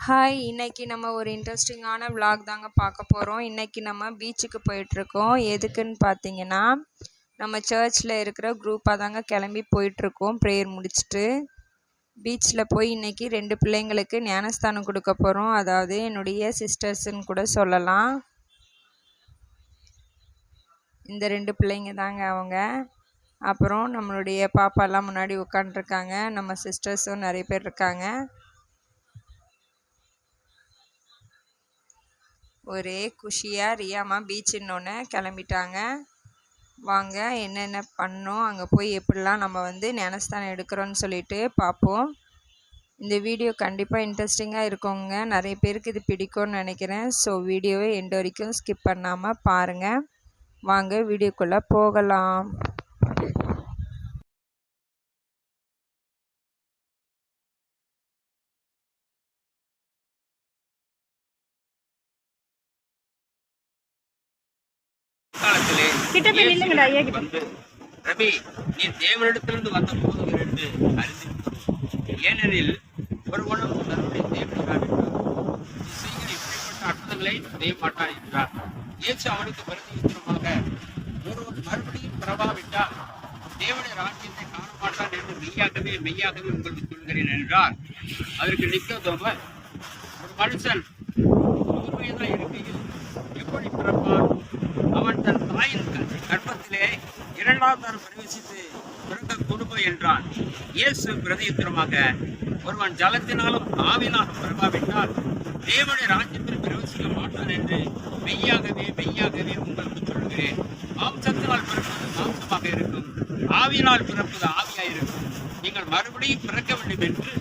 Hi இன்றைக்கி நம்ம ஒரு இன்ட்ரெஸ்டிங்கான vlog தாங்க பார்க்க போகிறோம் இன்றைக்கி நம்ம பீச்சுக்கு போயிட்டுருக்கோம். எதுக்குன்னு பார்த்தீங்கன்னா நம்ம சர்ச்சில் இருக்கிற குரூப்பாக தாங்க கிளம்பி போயிட்டுருக்கோம். ப்ரேயர் முடிச்சுட்டு பீச்சில் போய் இன்றைக்கி ரெண்டு பிள்ளைங்களுக்கு ஞானஸ்தானம் கொடுக்க போகிறோம் அதாவது என்னுடைய சிஸ்டர்ஸுன்னு கூட சொல்லலாம். இந்த ரெண்டு பிள்ளைங்க தாங்க அவங்க. அப்புறம் நம்மளுடைய பாப்பாலாம் முன்னாடி உட்காண்ட்ருக்காங்க நம்ம சிஸ்டர்ஸும் நிறைய பேர் இருக்காங்க. ஒரே குஷியாக ரியாமா பீச்சுன்னொன்னே கிளம்பிட்டாங்க. வாங்க என்னென்ன பண்ணோம் அங்கே போய் எப்படிலாம் நம்ம வந்து ஞானஸ்தானம் எடுக்கிறோன்னு சொல்லிட்டு பார்ப்போம். இந்த வீடியோ கண்டிப்பாக இன்ட்ரெஸ்டிங்காக இருக்குங்க. நிறைய பேருக்கு இது பிடிக்கும்னு நினைக்கிறேன். ஸோ வீடியோவை எண்டு வரைக்கும் ஸ்கிப் பண்ணாமல் பாருங்கள் வாங்க வீடியோக்குள்ளே போகலாம். கிட்ட போய் நில்லுங்கடா, ஐயா கிட்ட. ரவி நீ தேவனிடத்திலிருந்து வந்த போது என்று அறிந்து ஏனெனில் ஒருவனும் தன்னுடைய தேவனுக்காக நீ செய்கிற இப்படிப்பட்ட அற்புதங்களை செய்ய மாட்டான் என்றார். இயேசு அவனுக்கு பிரதியுத்தரமாக ஒருவன் மறுபடியும் பிறவாவிட்டால் தேவனுடைய ராஜ்யத்தை காண மாட்டான் என்று மெய்யாகவே மெய்யாகவே உங்களுக்கு சொல்கிறேன் என்றார். அதற்கு நிக்கதோமர் ஒரு மனுஷன் நூறு வயதாக இருக்கையில் எப்படி பிறப்பான் அவன் தன் தாயின் க- கர்ப்பத்திலே இரண்டாம் தரம் பிரவேசித்து பிறக்க கொடுமை என்றான் இயேசு பிரதியுத்திரமாக ஒருவன் ஜலத்தினாலும் ஆவினாலும் பிறவாவிட்டால் தேவனுடைய ராஜ்யத்தில் பிரவேசிக்க மாட்டான் என்று மெய்யாகவே மெய்யாகவே உங்களுக்கு சொல்கிறேன் மாம்சத்தினால் பிறப்பது மாம்சமாக இருக்கும். ஆவினால் பிறப்பது ஆவியாய் இருக்கும். நீங்கள் மறுபடியும் பிறக்க வேண்டும் என்று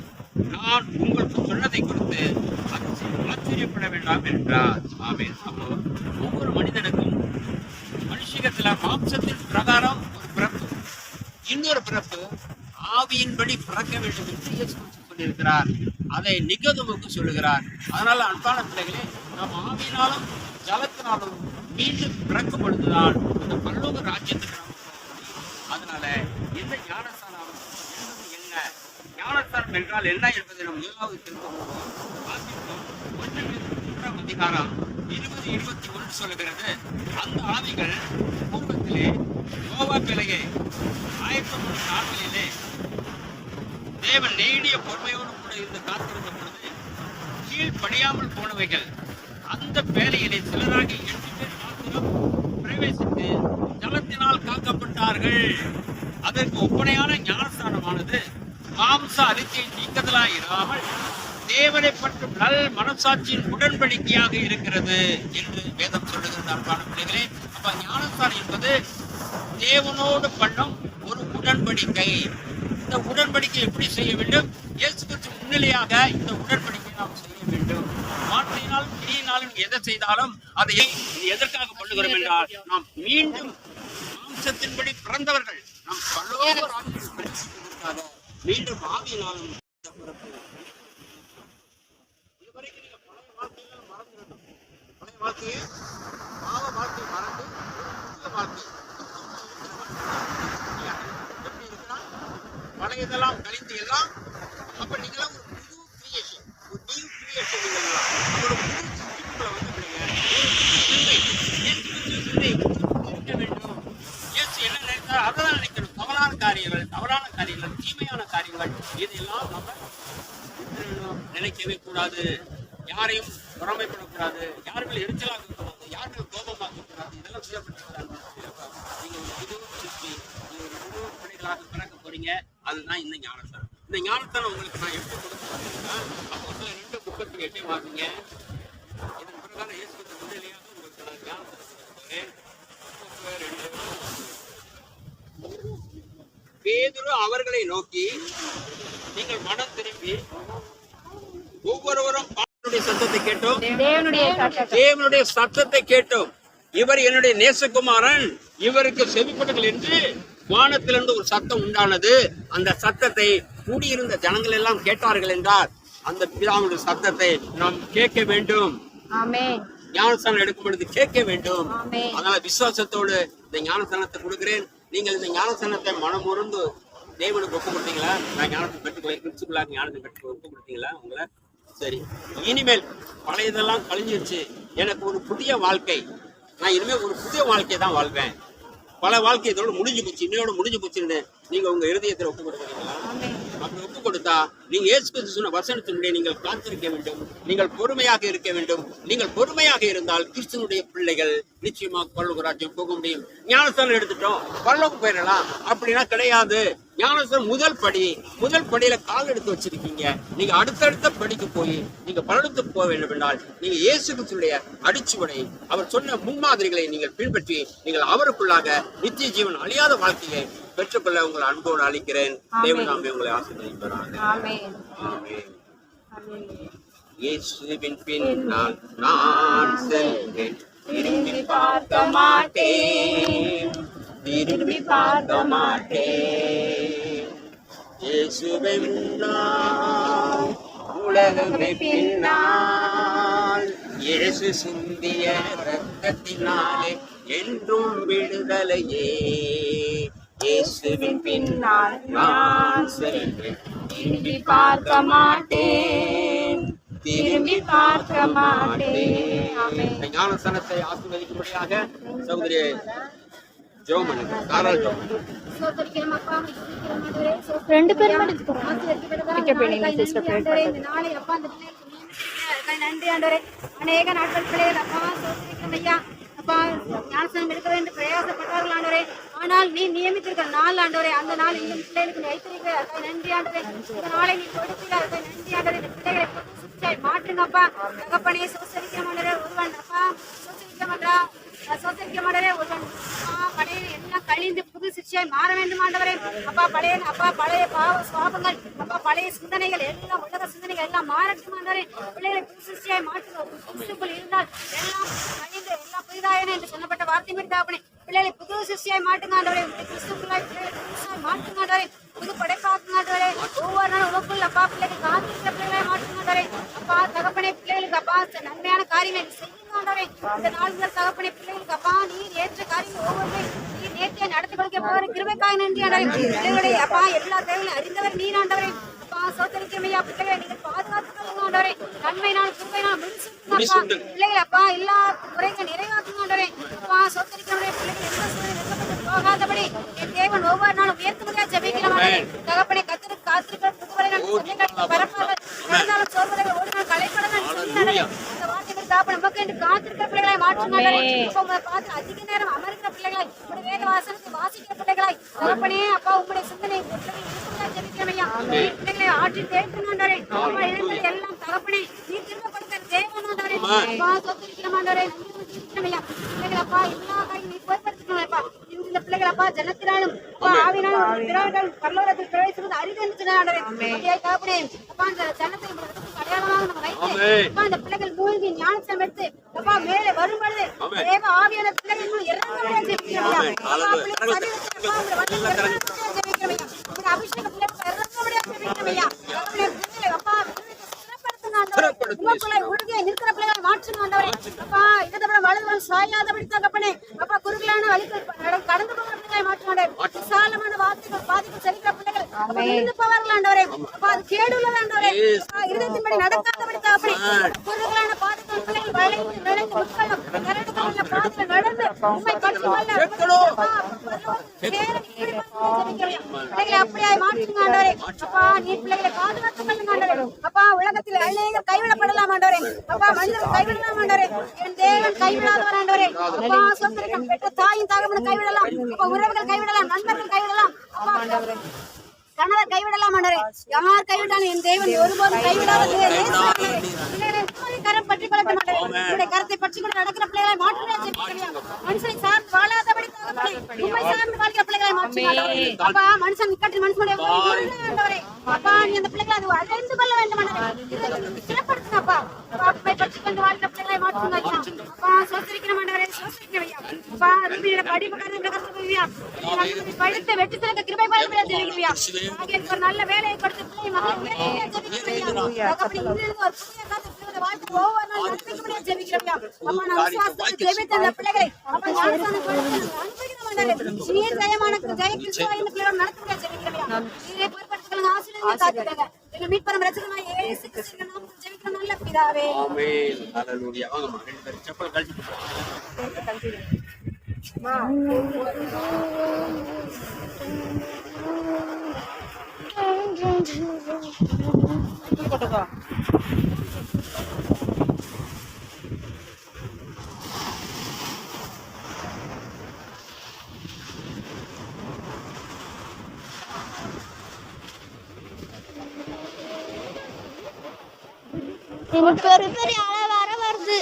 நான் உங்களுக்கு சொன்னதை குறித்து ஆச்சரியப்பட வேண்டாம் என்றார். ஆமே அப்போ ஒவ்வொரு மனிதனுக்கும் மனுஷகத்துல மாம்சத்தின் பிரகாரம் ஒரு பிறப்பு. இன்னொரு பிறப்பு ஆவியின்படி பிறக்க வேண்டும் என்று இயேசு சொல்லியிருக்கிறார். அதை நிகதமுக்கு சொல்லுகிறார். அதனால அன்பான பிள்ளைகளே நாம் ஆவியினாலும் ஜலத்தினாலும் மீண்டும் பிறக்கும் பொழுதுதான் இந்த பல்லோக ராஜ்யத்துக்கு நாம் அதனால எந்த ஞானஸ்தானம் என்பது என்ன? ஞானஸ்தானம் என்றால் என்ன என்பதை நாம் முதலாவது தெரிந்து கொள்வோம். ஒன்று மூன்றாம் அதிகாரம் இருபது இருபத்தி ஒன்று சொல்லுகிறது அந்த ஆவிகள் பூர்வத்திலே யோவா பிழையை தொண்ணூறு நாட்களிலே தேவன் நீடிய பொறுமையோடு கூட இருந்து காத்திருந்த பொழுது கீழ்ப்படியாமல் போனவைகள் அந்த பேழையிலே சிலராகி எட்டு பேர் மாத்திரம் பிரவேசித்து ஜலத்தினால் காக்கப்பட்டார்கள். அதற்கு ஒப்பனையான ஞானஸ்தானமானது மாம்ச அரிசியை நீக்கதலாக இராமல் தேவனை பற்றும் நல் மனசாட்சியின் உடன்படிக்கையாக இருக்கிறது என்று வேதம் சொல்லுகிறது. அன்பான பிள்ளைகளே அப்ப ஞானஸ்தானம் என்பது தேவனோடு பண்ணும் ஒரு உடன்படிக்கை. இந்த உடன்படிக்கை எப்படி செய்ய வேண்டும்? இயேசு கிறிஸ்து முன்னிலையாக இந்த உடன்படிக்கை நாம் செய்ய வேண்டும். மாற்றினால் கிரியினாலும் எதை செய்தாலும் அதை எதற்காக பண்ணுகிறோம் என்றால் நாம் மீண்டும் மாம்சத்தின்படி பிறந்தவர்கள். நாம் பல்லோக மீண்டும் ஆவியினாலும் இந்த பிறப்பு. இதுவரைக்கும் நீங்க பழைய வாழ்க்கையில மறந்துடணும் பழைய வாழ்க்கையை பாவ வாழ்க்கை மறந்து புதிய வாழ்க்கை எப்படி இருக்கிறான் பழையதெல்லாம் கழித்து எல்லாம் அப்ப நீங்களாம் ஒரு புது கிரியேஷன் ஒரு நியூ கிரியேஷன் நீங்களாம் ஒரு புது சிந்திப்புல வந்து புது இருக்க வேண்டும் இயேசு என்ன நினைத்தார் அதெல்லாம் நினைக்கணும் தவறான காரியங்கள் தவறான காரியங்கள் தீமையான காரியங்கள் இதெல்லாம் நம்ம நினைக்கவே கூடாது யாரையும் பொறாமைப்படக்கூடாது. யார்கள் எரிச்சலாக கூடாது யார்கள் கோபமாக கூடாது இதெல்லாம் செய்யப்பட்டிருக்கிறாங்க நீங்கள் ஒரு புது சிற்பி நீங்க ஒரு புது பிள்ளைகளாக பிறக்க போறீங்க. அதுதான் இந்த ஞானத்தனம் இந்த ஞானத்தனம் உங்களுக்கு நான் எப்படி கொடுத்தேன்னா அப்போ ரெண்டு முப்பத்தி எட்டே வாங்குங்க இதன் பிரகாரம் இயேசுக்கு முன்னிலையாக உங்களுக்கு நான் ஞானஸ்தானம் ரெண்டு பேதுரு அவர்களை நோக்கி நீங்கள் மனம் திரும்பி ஒவ்வொருவரும் சத்தத்தை கேட்டோம். தேவனுடைய சத்தத்தை கேட்டோம். இவர் என்னுடைய நேசகுமாரன். இவருக்கு செவிப்படுங்கள் என்று வானத்திலிருந்து ஒரு சத்தம் உண்டானது. அந்த சத்தத்தை கூடியிருந்த ஜனங்கள் எல்லாம் கேட்டார்கள் என்றார். அந்த பிதாவுடைய சத்தத்தை நாம் கேட்க வேண்டும். ஞானஸ்தானம் எடுக்கும் பொழுது கேட்க வேண்டும். அதனால விசுவாசத்தோடு இந்த ஞானஸ்தானத்தை கொடுக்கிறேன். நீங்கள் இந்த ஞானஸ்தானத்தை மனமுருந்து தேவனுக்கு ஒப்பு கொடுத்தீங்களா? நான் ஞானத்தை பெற்றுக்கொள்ள கிறிஸ்துக்குள்ளாக ஞானத்தை பெற்று ஒப்பு கொடுத்தீங்களா? உங்களை சரி இனிமேல் பழையதெல்லாம் கழிஞ்சிருச்சு. எனக்கு ஒரு புதிய வாழ்க்கை. நான் இனிமேல் ஒரு புதிய வாழ்க்கையை தான் வாழ்வேன். பல வாழ்க்கை இதோட முடிஞ்சு போச்சு. இன்னையோட முடிஞ்சு போச்சுன்னு நீங்க உங்க இருதயத்தில் ஒப்பு கொடுக்குறீங்களா? அப்படி ஒப்பு கொடுத்தா நீங்க இயேசு சொன்ன வசனத்தினுடைய நீங்கள் காத்திருக்க வேண்டும். நீங்கள் பொறுமையாக இருக்க வேண்டும். நீங்கள் பொறுமையாக இருந்தால் கிறிஸ்துவனுடைய பிள்ளைகள் நிச்சயமாக பரலோக ராஜ்யம் போக முடியும். ஞானஸ்தானம் எடுத்துட்டோம். பல்லவுக்கு போயிடலாம். அப்படின்னா கிடையாது. ஞானஸ்தானம் முதல் படி முதல் படியில கால் எடுத்து வச்சிருக்கீங்க. நீங்க அடுத்தடுத்த படிக்கு போய் நீங்க பலனுக்கு போக வேண்டும் என்றால் நீங்க இயேசு கிறிஸ்துடைய அடிச்சுவடை அவர் சொன்ன முன்மாதிரிகளை நீங்கள் பின்பற்றி நீங்கள் அவருக்குள்ளாக நித்திய ஜீவன் அழியாத வாழ்க்கையை பெற்றுக்கொள்ள உங்களை அன்போடு அளிக்கிறேன் தேவன் நாமே உங்களை ஆசீர்வதிப்பாராக. ஆமென். ஆமென். இயேசுவின் பின்னால் நான் செல்வேன். திரும்பி பார்க்க மாட்டேன். திரும்பி பார்க்க மாட்டேன் இயேசுவை முன்னால் உலகமே பின்னால். இயேசு சிந்திய ரத்தத்தினாலே என்றும் விடுதலையே. இயேசுவின் பின்னால் நான் செல்வேன் திரும்பி பார்க்க மாட்டேன் திரும்பி பார்க்க மாட்டேன் ஞானஸ்தானத்தை ஆசீர்வதிக்கும்படியாக காரல் ஜோமன் ரெண்டு பேரும் நன்றி ஆண்டவரே அநேக நாட்கள் பிள்ளைகள் அப்பா சோதரிக்கிறோம் ஐயா அப்பா ஞானசனம் எடுக்க வேண்டும் பிரயாசப்பட்டார்கள் ஆண்டவரே. ஆனால் நீ நியமித்திருக்கிற நாள் ஆண்டவரே. அந்த நாள் இந்த பிள்ளைகளுக்கு நீ வைத்திருக்கிற அதுக்காக நன்றி ஆண்டவரே. இந்த நாளை நீ நன்றி ஆண்டவரே. இந்த பிள்ளைகளை சுவிச்சாய் மாற்றுங்கப்பா தகப்பனே சோசரிக்க மாட்டே ஒருவன் அப்பா சோசரிக்க மாட்டா. சோசரிக்க மாட்டே ஒருவன் அழிந்து புது சிக்ஷையாய் மாற வேண்டும் ஆண்டவரே. அப்பா பழைய அப்பா பழைய பாவ சுவாபங்கள் அப்பா பழைய சிந்தனைகள் எல்லாம் உலக சிந்தனைகள் எல்லாம் மாறட்டும் ஆண்டவரே. பிள்ளைகளை புது சிக்ஷையாய் மாற்றுவோம். கிறிஸ்துக்குள் இருந்தால் எல்லாம் அழிந்து எல்லாம் புதிதாயன என்று சொல்லப்பட்ட வார்த்தை மாதிரி தாப்பனே பிள்ளைகளை புது சிஷ்டியாய் மாட்டுங்க ஆண்டவரே. கிறிஸ்துக்குள்ளாய் பிள்ளைகளை புதுசாய் மாட்டுங்க ஆண்டவரே. புது படைப்பாக்குங்க ஆண்டவரே. ஒவ்வொரு நாள் உங்களுக்குள்ள அப்பா பிள்ளைகள் காத்திருக்கிற பிள்ளைகளை மாட்டுங்க ஆண்டவரே. அப்பா தகப்பனே பிள்ளைகளுக்கு அப்பா நன்மையான காரியங்களை செய்யுங்க ஆண்டவரே. இந்த நாள் முதல் தகப்பனே பிள்ளைகளுக்கு அப்பா நீர் ஏற்ற காரியங்கள் ஒவ்வொரு நேர்த்தியை நடத்தி கொடுக்க போகிற கிருபைக்காக நன்றி ஆண்டவரே அப்பா எல்லா தேவையும் அறிந்தவர் நீர் ஆண்டவரே அப்பா சோத்தரிக்கமையா பிள்ளைகளை நீங்கள் கொள்ளுங்க ஆண்டவரே. நன்மை நாள் கிருபை நாள் முடிச்சுங்க முடிசூட்டு. பிள்ளைகள் அப்பா எல்லா குறைகள் நிறைவாக்குங்க ஆண்டவரே. அப்பா சோத்தரிக்கிறவரே பிள்ளைகள் எந்த சூழ்நிலை போகாதபடி என் தேவன் ஒவ்வொரு நாளும் உயர்த்துமையா ஜெபிக்கிறோம் ஆண்டவரே. தகப்பனே கத்திரு காத்திருக்கிற புதுவரை நான் சொன்னேன் பரப்பார்கள் நடந்தாலும் ஓடினால் களைப்படலாம் சொன்னாலே இந்த வார்த்தைகள் தாப்ப நமக்கு என்று காத்திருக்கிற பிள்ளைகளை மாற்றுங்க பார்த்து அதிக நேரம் அமர்ந்த பிள்ளைகளை வேத வாசனத்தை வாசிக்கிற பிள்ளைகளாய் தகப்பனே அப்பா உங்களுடைய சிந்தனை ஜெபிக்கிறமையா பிள்ளைகளை ஆற்றி ஆண்டவரே அப்பா எல்லாம் தகப்பனே நீ திரும்பப்படுத்த தேவன் ஆண்டவரே அப்பா சொத்திருக்கிற ஆண்டவரே ஜெபிக்கிறமையா பிள்ளைகள் அப்பா எல்லா காரியம் நீ பொறுப்படுத்திக்கணும் அப்பா இந்த பிள்ளைகள் அப்பா ஜனத்தினாலும் அப்பா ஆவினாலும் பிறர்கள் பரலோகத்தில் பிரவேசிப்பது அரிது என்று சொன்னார் ஆண்டவரே அப்படியே தகப்பனே அப்பா அந்த ஜனத்தை அடையாளமாக நம்ம வைத்து. அப்பா அந்த பிள்ளைகள் மூழ்கி ஞானசம் எடுத்து அப்பா மேலே வரும்பொழுது ஆமென். தேவ ஆவியான பிள்ளைகள் மேல் இறங்கும்படியாக ஜெபிக்கிறோம் ஐயா. அப்பா, ஆமென். பிள்ளைகள் சரீரத்தில் அப்பா உங்களை வந்து இறங்கும்படியாக ஜெபிக்கிறோம் ஐயா. உங்களுடைய அபிஷேக பிள்ளைகள் இறங்கும்படியாக ஜெபிக்கிறோம் ஐயா. தகப்பனே, பிள்ளைகளை அப்பா சிறப்படுத்துங்க ஆண்டவரே. சிறப்படுத்து. உங்களுக்குள்ளே உறுதியாய் நிற்கிற பிள்ளைகளை மாற்றுங்க ஆண்டவரே. அப்பா, இடதுபுறம் வலதுபுறம் சாயாதபடி தகப்பனே. அப்பா, குறுகலான வழிகள் நட- கடந்து போகிற பிள்ளைகளை மாற்றுங்க ஆண்டவரே. விசாலமான வார்த்தைகள் பாதிப்பு செலுத்துகிற பிள்ளைகள் அப்பா, விழுந்து போவார்கள் ஆண்டவரே. இருதயத்தின்படி நடக்காதபடி வளைந்து உட்கொள்ளும். நடந்து அப்படியாய் மாற்றுங்க ஆண்டவரே. அப்பா, நீ பிள்ளைகளை பாதுகாத்துக் கொள்ளுங்க ஆண்டவரே. அப்பா, உலகத்தில் அநேகர் கைவிடப்படலாம் ஆண்டவரே. அப்பா, மனிதர்கள் கைவிடலாம் ஆண்டவரே. என் தேவன் கைவிடாதவர் ஆண்டவரே. அப்பா, சொந்தரிக்கம் பெற்ற தாயும் தகவலும் கைவிடலாம். அப்பா, உறவுகள் கைவிடலாம். நண்பர்கள் கைவிடலாம். அப்பா, கணவர் கைவிடலாம். யார் கைவிட்டாலும் என் தேவன் ஒருபோதும் கைவிடாத கரம் கொள்ளட்டும் ஆண்டவரே. உம்முடைய கரத்தை பற்றிக் கொண்டு நடக்கிற பிள்ளைகளை ஜெபிக்கிறேன். மனுஷனை சார்ந்து வாழாதபடி. உம்மை சார்ந்து வாழ்கிற பிள்ளைகளை. அப்பா மனுஷன் நிக்கட்டில் மனுஷனுடைய. அப்பா நீ அந்த பிள்ளைகளை அது அறிந்து கொள்ள வேண்டும் சிறப்படுத்துங்க அப்பா. பற்றிக் கொண்டு வாழ்கிற பிள்ளைகளை மாற்றுங்க. அப்பா ஐயா. அப்பா ரூபியோட படிப்பு கருத்து ஐயா. படித்து வெற்றி திறக்க கிருபை பாருங்க ஆகியோருக்கு ஒரு நல்ல வேலையை கொடுத்து பிள்ளை மகன் வேலையை ஜெபிக்கிறோம் ஐயா. தகப்பனே, இன்றிலிருந்து ஒரு புதிய காலத்து பிள்ளைகளை வாழ்த்து ஒவ்வொரு நாள் நடத்திக்கும்படியாக ஜெபிக்கிறோம் ஐயா. அப்பா, நான் விசுவாசத்தோடு ஜெபித்த அந்த பிள்ளைகளை, அப்பா, ஞானஸ்நானம் கொடுத்து எனக்கு அனுப்புகிறோம் ஆண்டவரே. நீர் ஜெயமான ஜெய கிறிஸ்துவா இந்த பிள்ளையோட நடத்தும்படியாக ஜெபிக்கிறோம் ஐயா. நீரே பொறுப்படுத்திக் கொள்ளுங்க, ஆசீர்வதிங்க, காத்துக்கொள்ளுங்க. எங்கள் மீட்பரும் ரட்சகருமாகிய இயேசு கிறிஸ்துவின் நாமத்தில் ஜெபிக்கிறோம் பிதாவே ஆமென் ஹalleluya வாங்கம்மா ரெண்டு பேரும் செப்பல் கழட்டிட்டு போங்க எனக்கு பெரிய பெரிய அலை வர வருது.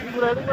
இங்க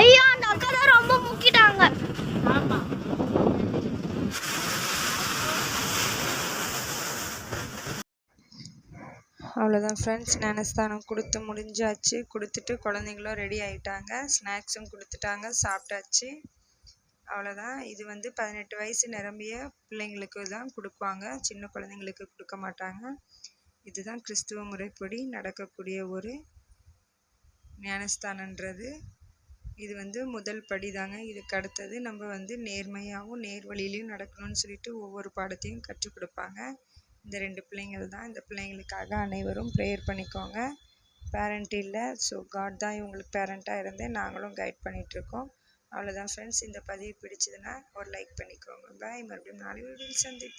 ஐயா அந்த அக்கா தான் ரொம்ப முக்கிட்டாங்க. அவ்வளோதான் ஃப்ரெண்ட்ஸ் ஞானஸ்தானம் கொடுத்து முடிஞ்சாச்சு. கொடுத்துட்டு குழந்தைங்களும் ரெடி ஆயிட்டாங்க. ஸ்நாக்ஸும் கொடுத்துட்டாங்க. சாப்பிட்டாச்சு. அவ்வளோதான். இது வந்து பதினெட்டு வயசு நிரம்பிய பிள்ளைங்களுக்கு தான் கொடுப்பாங்க. சின்ன குழந்தைங்களுக்கு கொடுக்க மாட்டாங்க. இதுதான் கிறிஸ்துவ முறைப்படி நடக்கக்கூடிய ஒரு ஞானஸ்தானன்றது. இது வந்து முதல் படி தாங்க இதுக்கு அடுத்தது நம்ம வந்து நேர்மையாகவும் நேர் வழியிலையும் நடக்கணும்னு சொல்லிட்டு ஒவ்வொரு பாடத்தையும் கற்றுக் கொடுப்பாங்க. இந்த ரெண்டு பிள்ளைங்கள் தான். இந்த பிள்ளைங்களுக்காக அனைவரும் ப்ரேயர் பண்ணிக்கோங்க. பேரண்ட் இல்லை. ஸோ காட் தான் இவங்களுக்கு பேரண்ட்டாக இருந்து நாங்களும் கைட் பண்ணிகிட்ருக்கோம் அவ்வளோதான் ஃப்ரெண்ட்ஸ் இந்த பதிவு பிடிச்சதுன்னா ஒரு லைக் பண்ணிக்கோங்க. பாய் மறுபடியும் நாளை வீடியோவில் சந்திப்போம்.